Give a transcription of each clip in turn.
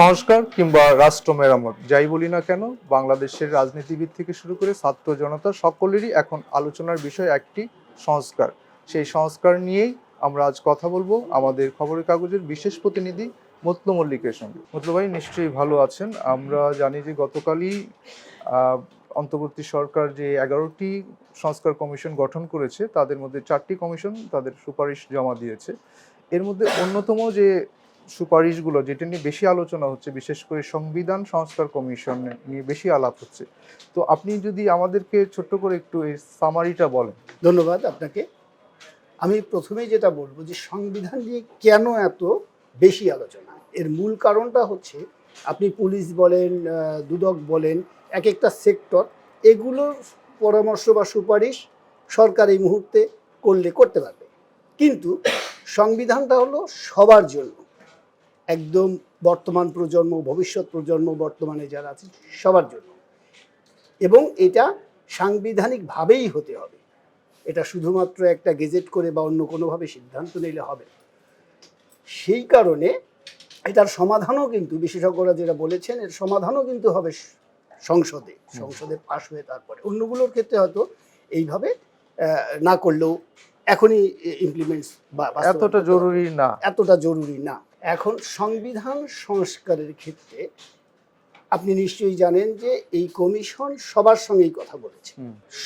সংস্কার কিংবা রাষ্ট্র মেরামত যাই বলি না কেন, বাংলাদেশের রাজনীতিবিদ থেকে শুরু করে ছাত্র জনতা সকলেরই এখন আলোচনার বিষয় একটি সংস্কার। সেই সংস্কার নিয়েই আমরা আজ কথা বলব আমাদের খবরের কাগজের বিশেষ প্রতিনিধি মতলু মল্লিকের সঙ্গে। মতলু ভাই, নিশ্চয়ই ভালো আছেন। আমরা জানি যে গতকালই অন্তর্বর্তী সরকার যে এগারোটি সংস্কার কমিশন গঠন করেছে, তাদের মধ্যে চারটি কমিশন তাদের সুপারিশ জমা দিয়েছে। এর মধ্যে অন্যতম যে সুপারিশগুলো যেটা নিয়ে বেশি আলোচনা হচ্ছে, বিশেষ করে সংবিধান সংস্কার কমিশন নিয়ে বেশি আলাপ হচ্ছে। তো আপনি যদি আমাদেরকে ছোট্ট করে একটু এই সামারিটা বলেন। ধন্যবাদ আপনাকে। আমি প্রথমেই যেটা বলব যে সংবিধান নিয়ে কেন এত বেশি আলোচনা? এর মূল কারণটা হচ্ছে, আপনি পুলিশ বলেন দুদক বলেন এক একটা সেক্টর, এগুলোর পরামর্শ বা সুপারিশ সরকার এই মুহূর্তে করলে করতে পারবে। কিন্তু সংবিধানটা হলো সবার জন্য। একদম বর্তমান প্রজন্ম ভবিষ্যৎ প্রজন্ম বর্তমানে যারা আছে সবার জন্য। এবং এটা সাংবিধানিকভাবেই হতে হবে। এটা শুধুমাত্র একটা গেজেট করে বা অন্য কোনোভাবে সিদ্ধান্ত নিলে হবে সেই কারণে এটার সমাধানও কিন্তু বিশেষজ্ঞরা যেটা বলেছেন এর সমাধানও কিন্তু হবে সংসদে। সংসদে পাশ হয়ে তারপরে অন্যগুলোর ক্ষেত্রে হয়তো এইভাবে না করলেও এখনই ইমপ্লিমেন্টস বা এতটা জরুরি না। এতটা জরুরি না। এখন সংবিধান সংস্কারের ক্ষেত্রে আপনি নিশ্চয়ই জানেন যে এই কমিশন সবার সঙ্গেই কথা বলেছে।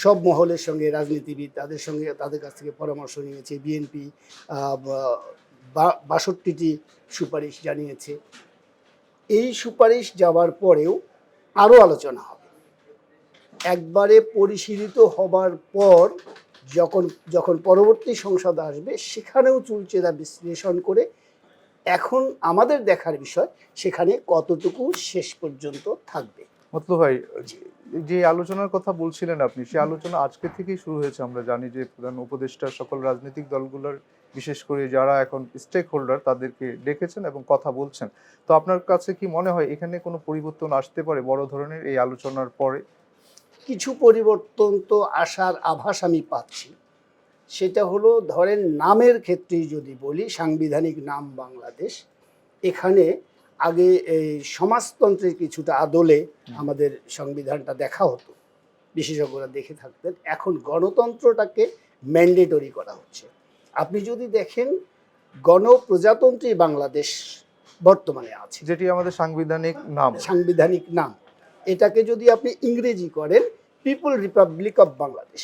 সব মহলের সঙ্গে রাজনীতিবিদ তাদের সঙ্গে তাদের কাছ থেকে পরামর্শ নিয়েছে বিএনপি বাষট্টিটি সুপারিশ জানিয়েছে। এই সুপারিশ যাওয়ার পরেও আরও আলোচনা হবে। একবারে পরিশীলিত হবার পর যখন যখন পরবর্তী সংসদ আসবে সেখানেও চুলচেরা বিশ্লেষণ করে এখন আমাদের দেখার বিষয় সেখানে কতটুকু শেষ পর্যন্ত থাকবে? মতলু ভাই যে আলোচনার কথা বলছিলেন আপনি সে আলোচনা আজকে থেকেই শুরু হয়েছে। আমরা জানি যে প্রধান উপদেষ্টা সকল রাজনৈতিক দলগুলোর বিশেষ করে যারা এখন স্টেক হোল্ডার তাদেরকে ডেকেছেন এবং কথা বলছেন। তো আপনার কাছে কি মনে হয় এখানে কোনো পরিবর্তন আসতে পারে বড় ধরনের এই আলোচনার পরে? কিছু পরিবর্তন তো আসার আভাস আমি পাচ্ছি। সেটা হলো ধরেন নামের ক্ষেত্রেই যদি বলি সাংবিধানিক নাম বাংলাদেশ এখানে আগে এই সমাজতন্ত্রের কিছুটা আদলে আমাদের সংবিধানটা দেখা হতো। বিশেষজ্ঞরা দেখে থাকতেন। এখন গণতন্ত্রটাকে ম্যান্ডেটরি করা হচ্ছে। আপনি যদি দেখেন গণপ্রজাতন্ত্রী বাংলাদেশ বর্তমানে আছে। যেটি আমাদের সাংবিধানিক নাম। সাংবিধানিক নাম। এটাকে যদি আপনি ইংরেজি করেন পিপল রিপাবলিক অফ বাংলাদেশ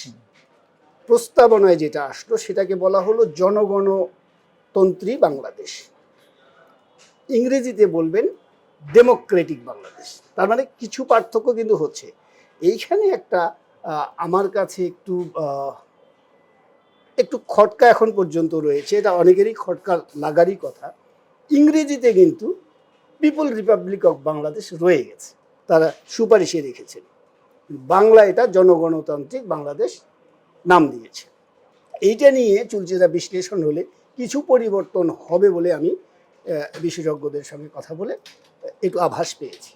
প্রস্তাবনায় যেটা আসলো, সেটাকে বলা হলো জনগণতন্ত্রী বাংলাদেশ। ইংরেজিতে বলবেন ডেমোক্রেটিক বাংলাদেশ। তার মানে কিছু পার্থক্য কিন্তু হচ্ছে। এইখানে একটা আমার কাছে একটু একটু খটকা এখন পর্যন্ত রয়েছে। এটা অনেকেরই খটকা লাগারই কথা। ইংরেজিতে কিন্তু পিপল রিপাবলিক অফ বাংলাদেশ রয়ে গেছে। তারা সুপারিশে রেখেছেন। বাংলা এটা জনগণতান্ত্রিক বাংলাদেশ। নাম দিয়েছে। এইটা নিয়ে চুলচেরা বিশ্লেষণ হলে কিছু পরিবর্তন হবে বলে আমি বিশেষজ্ঞদের সঙ্গে কথা বলে একটু আভাস পেয়েছি।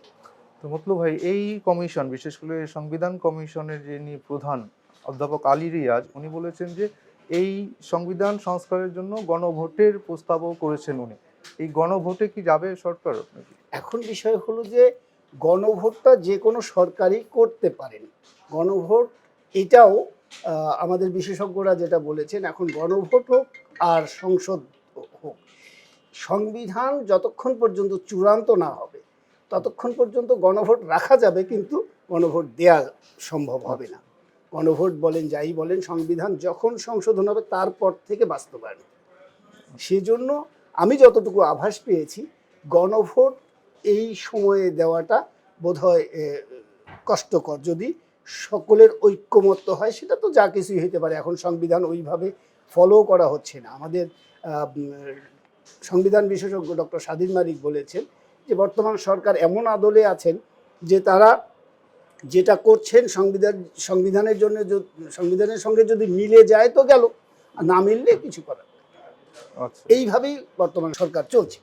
তো মতলু ভাই এই কমিশন বিশেষ করে সংবিধান কমিশনের যিনি প্রধান অধ্যাপক আলী রিয়াজ উনি বলেছেন যে এই সংবিধান সংস্কারের জন্য গণভোটের প্রস্তাবও করেছেন উনি। এই গণভোটে কি যাবে সরকার এখন বিষয় হলো যে গণভোটটা যে কোনো সরকারই করতে পারেন। গণভোট এটাও আমাদের বিশেষজ্ঞরা যেটা বলেছেন, এখন গণভোট হোক আর সংসদ হোক, সংবিধান যতক্ষণ পর্যন্ত চূড়ান্ত না হবে, ততক্ষণ পর্যন্ত গণভোট রাখা যাবে, কিন্তু গণভোট দেয়া সম্ভব হবে না। গণভোট বলেন, যাই বলেন, সংবিধান যখন সংশোধন হবে, তারপর থেকে বাস্তবায়ন। সেজন্য আমি যতটুকু আভাস পেয়েছি, গণভোট এই সময়ে দেওয়াটা বোধহয় কষ্টকর। যদি সকলের ঐক্যমত্য হয় সেটা তো যা কিছুই হতে পারে। এখন সংবিধান ওইভাবে ফলো করা হচ্ছে না। আমাদের সংবিধান বিশেষজ্ঞ ডক্টর স্বাধীন মালিক বলেছেন যে বর্তমান সরকার এমন আদলে আছেন যে তারা যেটা করছেন সংবিধান সংবিধানের জন্য সংবিধানের সঙ্গে যদি মিলে যায় তো গেল আর না মিললে কিছু করার আচ্ছা। এইভাবেই বর্তমান সরকার চলছে।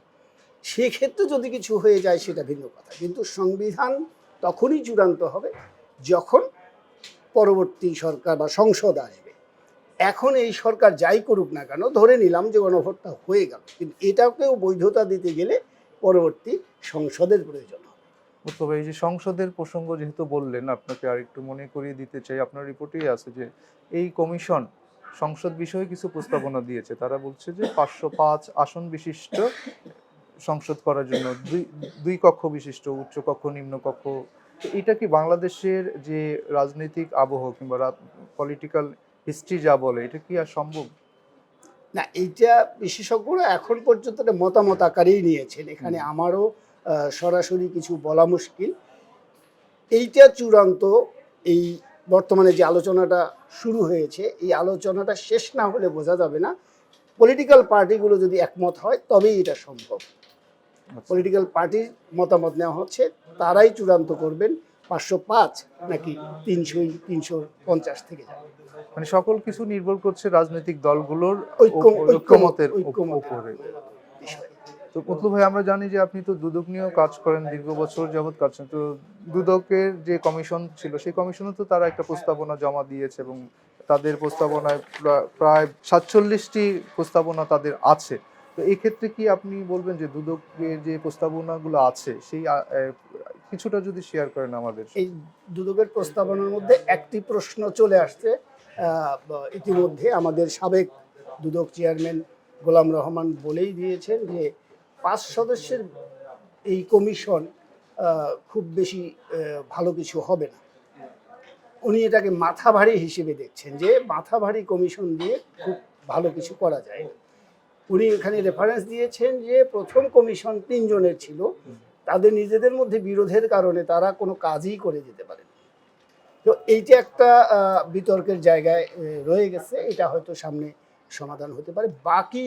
সেক্ষেত্রে যদি কিছু হয়ে যায় সেটা ভিন্ন কথা। কিন্তু সংবিধান তখনই চূড়ান্ত হবে যখন পরবর্তী সরকার বা সংসদ আসবে। এখন এই সরকার যাই করুক না কেন, ধরে নিলাম যে গণভোটটা হয়ে গেল। কিন্তু এটাকেও বৈধতা দিতে গেলে পরবর্তী সংসদের প্রয়োজন হবে। তবে এই যে সংসদের প্রসঙ্গ যেহেতু বললেন, আপনাকে আরেকটু মনে করিয়ে দিতে চাই। আপনার রিপোর্টেই আছে যে এই কমিশন সংসদ বিষয়ে কিছু প্রস্তাবনা দিয়েছে। তারা বলছে যে পাঁচশো পাঁচ আসন বিশিষ্ট সংসদ করার জন্য দুই দুই কক্ষ বিশিষ্ট উচ্চ কক্ষ নিম্ন কক্ষ তো এটা কি বাংলাদেশের যে রাজনৈতিক আবহ কিংবা পলিটিক্যাল হিস্ট্রি যা বলে এটা কি আর সম্ভব? না এইটা বিশেষজ্ঞরা এখন পর্যন্ত মতামত আকারেই নিয়েছেন। এখানে আমারও সরাসরি কিছু বলা মুশকিল। এইটা চূড়ান্ত এই বর্তমানে যে আলোচনাটা শুরু হয়েছে এই আলোচনাটা শেষ না হলে বোঝা যাবে না। পলিটিক্যাল পার্টিগুলো যদি একমত হয় তবেই এটা সম্ভব। পলিটিক্যাল পার্টির মতামত নেওয়া হচ্ছে তারাই চূড়ান্ত করবেন পাঁচশো পাঁচ নাকি তিনশো তিনশো পঞ্চাশ থেকে যাবে। মানে সকল কিছু নির্ভর করছে রাজনৈতিক দলগুলোর ঐক্য- ঐক্যমতের উপরে তো মতলব ভাই আমরা জানি যে আপনি তো দুদক নিয়েও কাজ করেন দীর্ঘ বছর যাবৎ কাজ করেন। তো দুদকের যে কমিশন ছিল সেই কমিশনে তো তারা একটা প্রস্তাবনা জমা দিয়েছে এবং তাদের প্রস্তাবনায় প্রা- প্রায় সাতচল্লিশটি প্রস্তাবনা তাদের আছে। তো এই ক্ষেত্রে কি আপনি বলবেন যে দুদকের যে প্রস্তাবনাগুলো আছে, সেই কিছুটা যদি শেয়ার করেন আমাদের এই দুদকের প্রস্তাবনার মধ্যে একটি প্রশ্ন চলে আসছে ইতিমধ্যে আমাদের সাবেক দুদক চেয়ারম্যান গোলাম রহমান বলেই দিয়েছেন যে পাঁচ সদস্যের এই কমিশন খুব বেশি ভালো কিছু হবে না উনি এটাকে মাথা ভারী হিসেবে দেখছেন যে মাথা ভারী কমিশন দিয়ে খুব ভালো কিছু করা যায় না। উনি এখানে রেফারেন্স দিয়েছেন যে প্রথম কমিশন তিনজনের ছিল। তাদের নিজেদের মধ্যে বিরোধের কারণে তারা কোনো কাজই করে যেতে পারে না। তো এইটা একটা বিতর্কের জায়গায় রয়ে গেছে, এটা হয়তো সামনে সমাধান হতে পারে। বাকি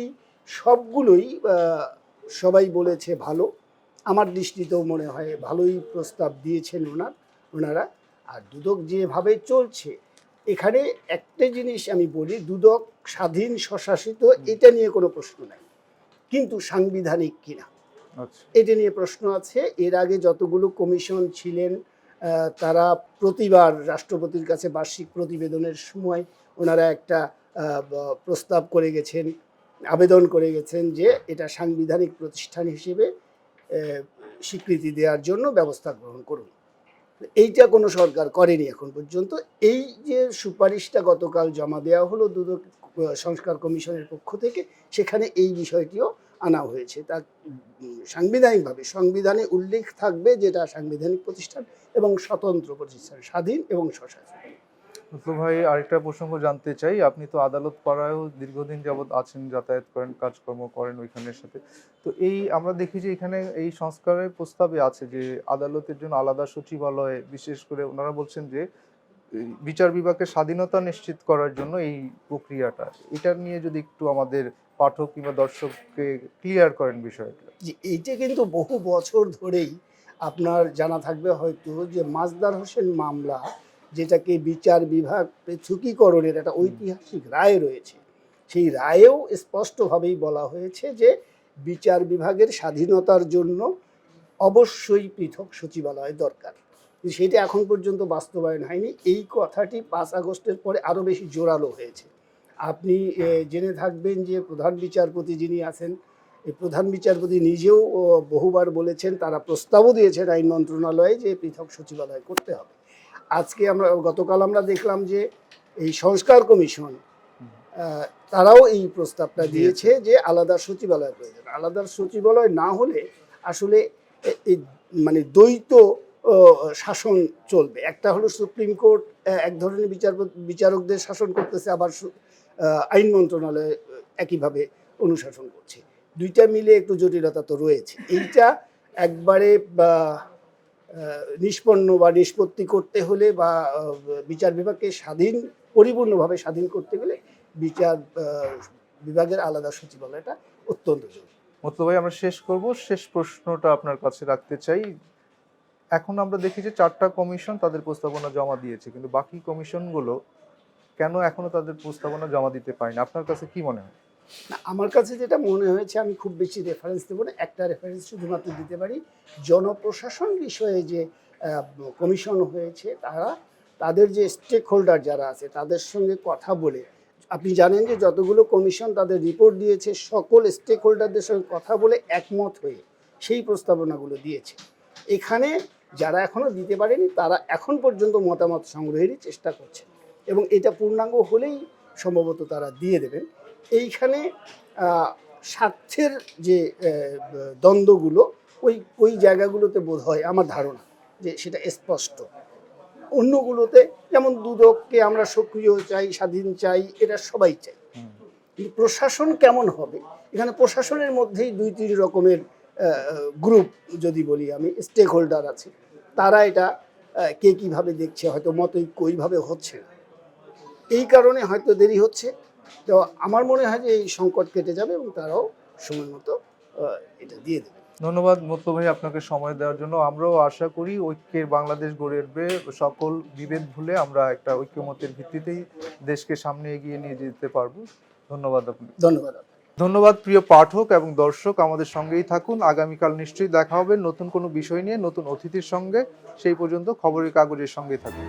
সবগুলোই সবাই বলেছে ভালো। আমার দৃষ্টিতেও মনে হয় ভালোই প্রস্তাব দিয়েছেন ওনার, ওনারা। আর দুদক যেভাবে চলছে এখানে একটা জিনিস আমি বলি দুদক স্বাধীন স্বশাসিত এটা নিয়ে কোনো প্রশ্ন নাই। কিন্তু সাংবিধানিক কিনা? আচ্ছা। এটা নিয়ে প্রশ্ন আছে। এর আগে যতগুলো কমিশন ছিলেন তারা প্রতিবার রাষ্ট্রপতির কাছে বার্ষিক প্রতিবেদনের সময় ওনারা একটা প্রস্তাব করে গেছেন আবেদন করে গেছেন যে এটা সাংবিধানিক প্রতিষ্ঠান হিসেবে স্বীকৃতি দেওয়ার জন্য ব্যবস্থা গ্রহণ করুন। এইটা কোনো সরকার করেনি এখন পর্যন্ত। এই যে সুপারিশটা গতকাল জমা দেওয়া হলো দুদক সংস্কার কমিশনের পক্ষ থেকে, সেখানে এই বিষয়টিও আনা হয়েছে। তা সাংবিধানিকভাবে, সংবিধানে উল্লেখ থাকবে যেটা সাংবিধানিক প্রতিষ্ঠান এবং স্বতন্ত্র প্রতিষ্ঠান, স্বাধীন এবং স্বশাসিত। তো ভাই, আরেকটা প্রসঙ্গ জানতে চাই। আপনি তো আদালত পাড়ায়ও দীর্ঘদিন যাবৎ আছেন, যাতায়াত করেন, কাজকর্ম করেন ওইখানের সাথে। তো এই আমরা দেখি যে এখানে এই সংস্কারের প্রস্তাবে আছে যে আদালতের জন্য আলাদা সচিবালয়, বিশেষ করে ওনারা বলছেন যে বিচার বিভাগের স্বাধীনতা নিশ্চিত করার জন্য এই প্রক্রিয়াটা। এটা নিয়ে যদি একটু আমাদের পাঠক কিংবা দর্শককে ক্লিয়ার করেন বিষয়টা। এইটা কিন্তু বহু বছর ধরেই আপনার জানা থাকবে হয়তো যে মাজদার হোসেন মামলা যেটাকে বিচার বিভাগ পৃথকীকরণের একটা ঐতিহাসিক রায় রয়েছে। সেই রায়েও স্পষ্টভাবেই বলা হয়েছে যে বিচার বিভাগের স্বাধীনতার জন্য অবশ্যই পৃথক সচিবালয় দরকার। কিন্তু সেটা এখন পর্যন্ত বাস্তবায়ন হয়নি। এই কথাটি পাঁচ আগস্টের পরে আরও বেশি জোরালো হয়েছে। আপনি জেনে থাকবেন যে প্রধান বিচারপতি যিনি আছেন এই প্রধান বিচারপতি নিজেও বহুবার বলেছেন তারা প্রস্তাবও দিয়েছেন আইন মন্ত্রণালয়ে যে পৃথক সচিবালয় করতে হবে। আজকে আমরা গতকাল আমরা দেখলাম যে এই সংস্কার কমিশন তারাও এই প্রস্তাবটা দিয়েছে। যে আলাদা সচিবালয় প্রয়োজন। আলাদা সচিবালয় না হলে আসলে মানে দ্বৈত শাসন চলবে। একটা হলো সুপ্রিম কোর্ট এক ধরনের বিচার বিচারকদের শাসন করতেছে আবার আইন মন্ত্রণালয় একইভাবে অনুশাসন করছে। দুইটা মিলে একটু জটিলতা তো রয়েছে। এইটা একবারে নিষ্পন্ন বা নিষ্পত্তি করতে হলে বা বিচার বিভাগকে স্বাধীন, পরিপূর্ণভাবে স্বাধীন করতে গেলে বিচার বিভাগের আলাদা সচিবালয়টা অত্যন্ত জরুরি। মতলব ভাই, আমরা শেষ করব। শেষ প্রশ্নটা আপনার কাছে রাখতে চাই। এখন আমরা দেখি যে চারটা কমিশন তাদের প্রস্তাবনা জমা দিয়েছে, কিন্তু বাকি কমিশনগুলো কেন এখনও তাদের প্রস্তাবনা জমা দিতে পারেনি? আপনার কাছে কি মনে হয়? না, আমার কাছে যেটা মনে হয়েছে, আমি খুব বেশি রেফারেন্স দেবো না, একটা রেফারেন্স শুধুমাত্র দিতে পারি। জনপ্রশাসন বিষয়ে যে কমিশন হয়েছে, তারা তাদের যে স্টেক হোল্ডার যারা আছে, তাদের সঙ্গে কথা বলে, আপনি জানেন যে যতগুলো কমিশন তাদের রিপোর্ট দিয়েছে, সকল স্টেক হোল্ডারদের সঙ্গে কথা বলে একমত হয়ে সেই প্রস্তাবনাগুলো দিয়েছে। এখানে যারা এখনও দিতে পারেনি, তারা এখন পর্যন্ত মতামত সংগ্রহেরই চেষ্টা করছে এবং এটা পূর্ণাঙ্গ হলেই সম্ভবত তারা দিয়ে দেবেন। এইখানে স্বার্থের যে দ্বন্দ্বগুলো, ওই ওই জায়গাগুলোতে বোধ হয় আমার ধারণা যে সেটা স্পষ্ট। অন্যগুলোতে যেমন দুদককে আমরা সক্রিয় চাই, স্বাধীন চাই, এটা সবাই চাই। কিন্তু প্রশাসন কেমন হবে? এখানে প্রশাসনের মধ্যেই দুই, তিন রকমের গ্রুপ যদি বলি আমি স্টেক হোল্ডার আছে। তারা এটা কে কীভাবে দেখছে, হয়তো মতৈক্য ওইভাবে হচ্ছে না। এই কারণে হয়তো দেরি হচ্ছে। তো আমার মনে হয় যে এই সংকট কেটে যাবে এবং তারাও সময় মতো এটা দিয়ে দেবে। ধন্যবাদ মতলব ভাই আপনাকে সময় দেওয়ার জন্য। আমরাও আশা করি ঐক্যের বাংলাদেশ গড়ে উঠবে। সকল বিভেদ ভুলে আমরা একটা ঐক্যমতের ভিত্তিতেই দেশকে সামনে এগিয়ে নিয়ে যেতে পারব। ধন্যবাদ আপনি ধন্যবাদ ধন্যবাদ প্রিয় পাঠক এবং দর্শক আমাদের সঙ্গেই থাকুন। আগামীকাল নিশ্চয়ই দেখা হবে নতুন কোনো বিষয় নিয়ে নতুন অতিথির সঙ্গে। সেই পর্যন্ত খবরের কাগজের সঙ্গেই থাকুন।